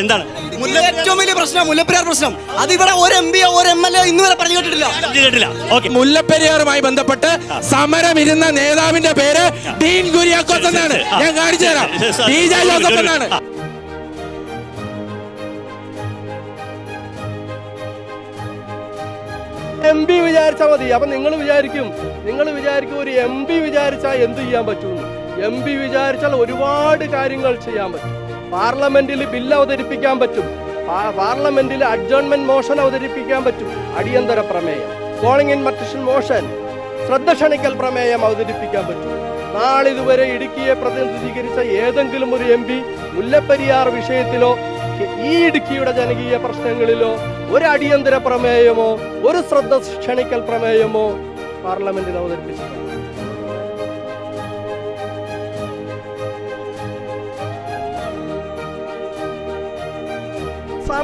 എന്താണ്? ഏറ്റവും വലിയ പ്രശ്നം മുല്ലപ്പെരിയാർ പ്രശ്നം. അത് ഇവിടെ ഒരു എം പിയോ ഒരു എം എൽ എ ഇന്ന് വരെ പറഞ്ഞു കേട്ടിട്ടില്ല. കേട്ടില്ല ഓക്കെ. മുല്ലപ്പെരിയാറുമായി ബന്ധപ്പെട്ട് സമരമിരുന്ന നേതാവിന്റെ പേര് ഡീൻ കുര്യാക്കോസ് എന്നാണ്. ഞാൻ കാണിച്ചു തരാം. ഡി ജെ ജോസഫ് എന്നാണ്. എം പി വിചാരിച്ചാൽ മതി. അപ്പൊ നിങ്ങൾ വിചാരിക്കും നിങ്ങൾ വിചാരിക്കും ഒരു എം പി വിചാരിച്ചാൽ എന്ത് ചെയ്യാൻ പറ്റും എം പി വിചാരിച്ചാൽ ഒരുപാട് കാര്യങ്ങൾ ചെയ്യാൻ പറ്റും. പാർലമെന്റിൽ ബില്ല് അവതരിപ്പിക്കാൻ പറ്റും. പാർലമെന്റിൽ അഡ്ജോൺമെന്റ് മോഷൻ അവതരിപ്പിക്കാൻ പറ്റും. അടിയന്തര പ്രമേയം. കോളിംഗ് ഇൻ മറ്റിഷൻ മോഷൻ ശ്രദ്ധ ക്ഷണിക്കൽ പ്രമേയം അവതരിപ്പിക്കാൻ പറ്റും. നാളിതുവരെ ഇടുക്കിയെ പ്രതിനിധീകരിച്ച ഏതെങ്കിലും ഒരു എം പി മുല്ലപ്പെരിയാർ വിഷയത്തിലോ ഈ ഇടുക്കിയുടെ ജനകീയ പ്രശ്നങ്ങളിലോ ഒരു അടിയന്തര പ്രമേയമോ ഒരു ശ്രദ്ധ ക്ഷണിക്കൽ പ്രമേയമോ പാർലമെന്റിൽ അവതരിപ്പിച്ചിട്ടുണ്ട്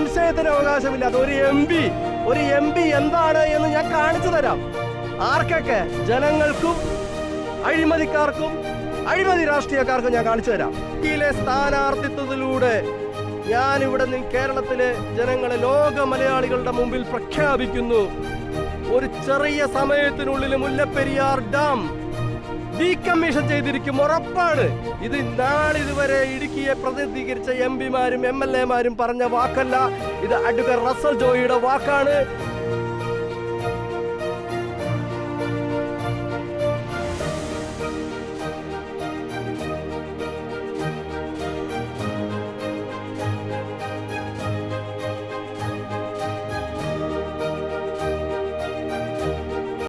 സംശയത്തിന് അവകാശമില്ല അത് ഒരു എം പി ഒരു എം പി എന്താണ് എന്ന് ഞാൻ കാണിച്ചു തരാം. ആർക്കൊക്കെ ജനങ്ങൾക്കും അഴിമതിക്കാർക്കും അഴിമതി രാഷ്ട്രീയക്കാർക്കും ഞാൻ കാണിച്ചു തരാം. ഇന്ത്യയിലെ സ്ഥാനാർത്ഥിത്വത്തിലൂടെ ഞാൻ ഇവിടെ നിന്ന് കേരളത്തിലെ ജനങ്ങളെ ലോക മലയാളികളുടെ മുമ്പിൽ പ്രഖ്യാപിക്കുന്നു. ഒരു ചെറിയ സമയത്തിനുള്ളിൽ മുല്ലപ്പെരിയാർ ഡാം ഡീകമ്മീഷൻ ചെയ്തിരിക്കും ഉറപ്പാണ്. ഇത് നാളിതുവരെ ഇടുക്കിയെ പ്രതിനിധീകരിച്ച എം പിമാരും എം എൽ എമാരും പറഞ്ഞ വാക്കല്ല. ഇത് അഡ്വക്കേറ്റ് റസൽ ജോയിയുടെ വാക്കാണ്.